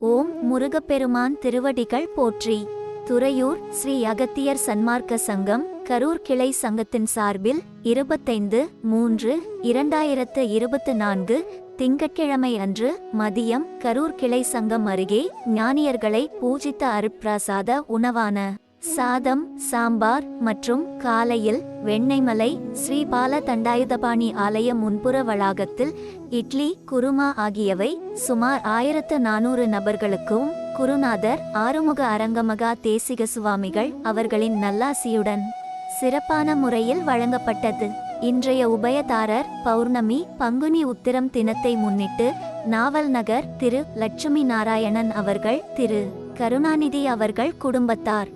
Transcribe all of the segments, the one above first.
ஓம் முருகப்பெருமான் திருவடிகள் போற்றி. துறையூர் ஸ்ரீ அகத்தியர் சன்மார்க்க சங்கம் கரூர் கிளை சங்கத்தின் சார்பில் இருபத்தைந்து மூன்று இரண்டாயிரத்து இருபத்து நான்கு திங்கட்கிழமை அன்று மதியம் கரூர் கிளை சங்கம் அருகே ஞானியர்களை பூஜித்த அருட்பிரசாத உணவான சாதம் சாம்பார் மற்றும் காலையில் வெண்ணெய்மலை ஸ்ரீபால தண்டாயுதபாணி ஆலய முன்புற வளாகத்தில் இட்லி குருமா ஆகியவை சுமார் ஆயிரத்து நானூறு நபர்களுக்கும் குருநாதர் ஆறுமுக அரங்கமகா தேசிக சுவாமிகள் அவர்களின் நல்லாசியுடன் சிறப்பான முறையில் வழங்கப்பட்டது. இன்றைய உபயதாரர் பௌர்ணமி பங்குனி உத்திரம் தினத்தை முன்னிட்டு நாவல் நகர் திரு லட்சுமி நாராயணன் அவர்கள் திரு கருணாநிதி அவர்கள் குடும்பத்தார்.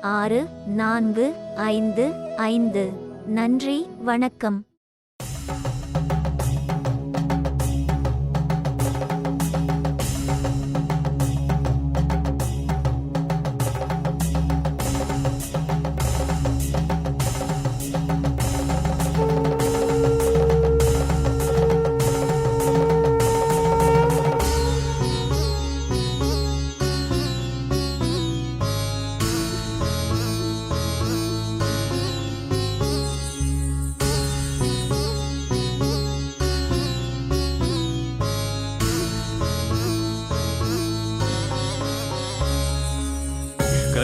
ஆறு நான்கு ஐந்து ஐந்து. நன்றி வணக்கம்.